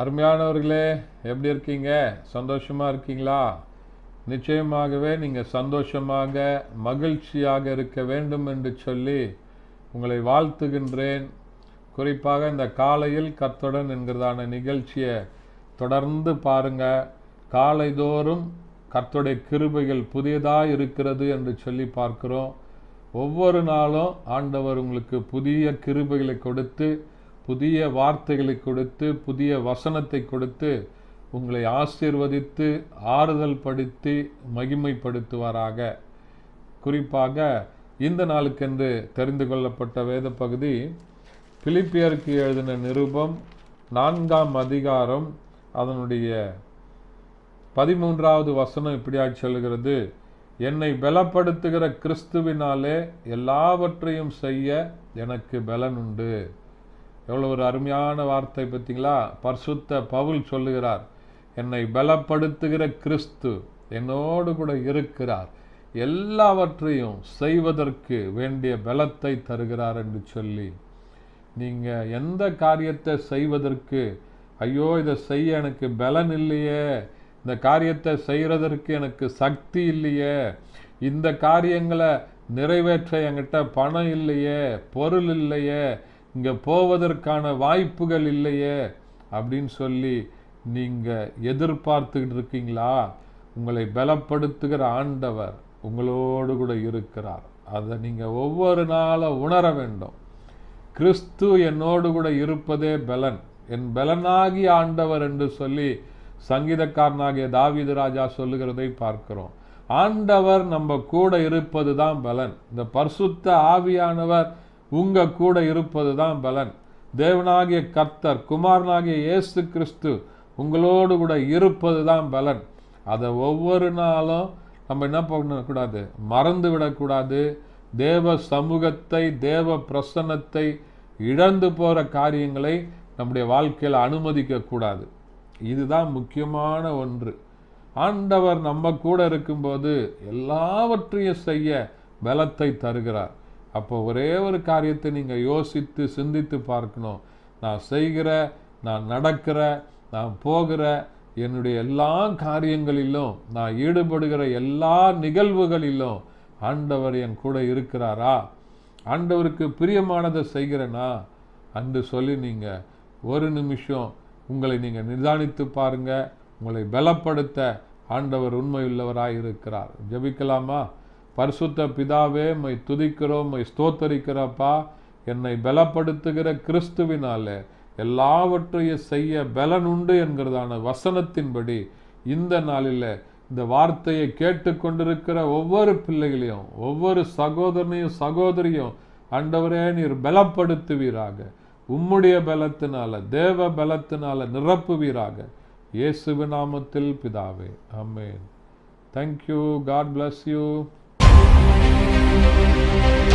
அருமையானவர்களே எப்படி இருக்கீங்க? சந்தோஷமாக இருக்கீங்களா? நிச்சயமாகவே நீங்கள் சந்தோஷமாக மகிழ்ச்சியாக இருக்க வேண்டும் என்று சொல்லி உங்களை வாழ்த்துகின்றேன். குறிப்பாக இந்த காலையில் கத்துடன் என்கிறதான நிகழ்ச்சியை தொடர்ந்து பாருங்கள் காலைதோறும் கர்த்துடைய கிருபைகள் புதியதாக இருக்கிறது என்று சொல்லி பார்க்கிறோம். ஒவ்வொரு நாளும் ஆண்டவர் உங்களுக்கு புதிய கிருபைகளை கொடுத்து புதிய வார்த்தைகளை கொடுத்து புதிய வசனத்தை கொடுத்து உங்களை ஆசீர்வதித்து ஆறுதல் படுத்தி மகிமைப்படுத்துவாராக. குறிப்பாக இந்த நாளுக்கென்று தெரிந்து கொள்ளப்பட்ட வேத பகுதி பிலிப்பியருக்கு எழுதின நிருபம் நான்காம் அதிகாரம் அதனுடைய பதிமூன்றாவது வசனம் இப்படியாக சொல்கிறது என்னை பலப்படுத்துகிற கிறிஸ்துவினாலே எல்லாவற்றையும் செய்ய எனக்கு பலன் உண்டு எவ்வளோ ஒரு அருமையான வார்த்தை பார்த்தீங்களா? பர்சுத்த பவுல் சொல்லுகிறார் என்னை பலப்படுத்துகிற கிறிஸ்து என்னோடு கூட இருக்கிறார். எல்லாவற்றையும் செய்வதற்கு வேண்டிய பலத்தை தருகிறார் என்று சொல்லி நீங்கள் எந்த காரியத்தை செய்வதற்கு ஐயோ இதை செய்ய எனக்கு பலன் இல்லையே. இந்த காரியத்தை செய்கிறதற்கு எனக்கு சக்தி இல்லையே. இந்த காரியங்களை நிறைவேற்ற என்கிட்ட பணம் இல்லையே பொருள் இல்லையே. இங்கே போவதற்கான வாய்ப்புகள் இல்லையே அப்படின்னு சொல்லி நீங்கள் எதிர்பார்த்துக்கிட்டு இருக்கீங்களா? உங்களை பலப்படுத்துகிற ஆண்டவர் உங்களோடு கூட இருக்கிறார். அதை நீங்கள் ஒவ்வொரு நாளும் உணர வேண்டும். கிறிஸ்து என்னோடு கூட இருப்பதே பலன். என் பலனாகி ஆண்டவர் என்று சொல்லி சங்கீதக்காரனாகிய தாவீது ராஜா சொல்லுகிறதை பார்க்கிறோம். ஆண்டவர் நம்ம கூட இருப்பது தான் பலன். இந்த பர்சுத்த ஆவியானவர் உங்கள் கூட இருப்பது தான் பலன். தேவனாகிய கர்த்தர் குமாரனாகிய இயேசு கிறிஸ்து உங்களோடு கூட இருப்பது தான் பலன். அதை ஒவ்வொரு நாளும் நம்ம என்ன பண்ணக்கூடாது? மறந்து விடக்கூடாது தேவ சமூகத்தை தேவ பிரசன்னத்தை இழந்து போகிற காரியங்களை நம்முடைய வாழ்க்கையில் அனுமதிக்கக்கூடாது. இதுதான் முக்கியமான ஒன்று. ஆண்டவர் நம்ம கூட இருக்கும்போது எல்லாவற்றையும் செய்ய பலத்தை தருகிறார். அப்போ ஒரே ஒரு காரியத்தை நீங்கள் யோசித்து சிந்தித்து பார்க்கணும். நான் செய்கிற நான் நடக்கிற நான் போகிற என்னுடைய எல்லா காரியங்களிலும் நான் ஈடுபடுகிற எல்லா நிகழ்வுகளிலும் ஆண்டவர் என் கூட இருக்கிறாரா? ஆண்டவருக்கு பிரியமானதை செய்கிறேனா? அன்று சொல்லி நீங்கள் ஒரு நிமிஷம் உங்களை நீங்கள் நிதானித்து பாருங்க. உங்களை பலப்படுத்த ஆண்டவர் உண்மையுள்ளவராக இருக்கிறார் ஜெபிக்கலாமா? பரிசுத்த பிதாவே மை துதிக்கிறோம் மை ஸ்தோத்தரிக்கிறப்பா. என்னை பலப்படுத்துகிற கிறிஸ்துவினாலே எல்லாவற்றையும் செய்ய பலன் உண்டு என்கிறதான வசனத்தின்படி இந்த நாளில் இந்த வார்த்தையை கேட்டுக்கொண்டிருக்கிற ஒவ்வொரு பிள்ளைகளையும் ஒவ்வொரு சகோதரனையும் சகோதரியும் ஆண்டவரே நீர் பலப்படுத்துவீராக. உம்முடைய பலத்தினால தேவ பலத்தினால நிரப்புவீராக. இயேசு நாமத்தில் பிதாவே amen thank you God bless you Thank you.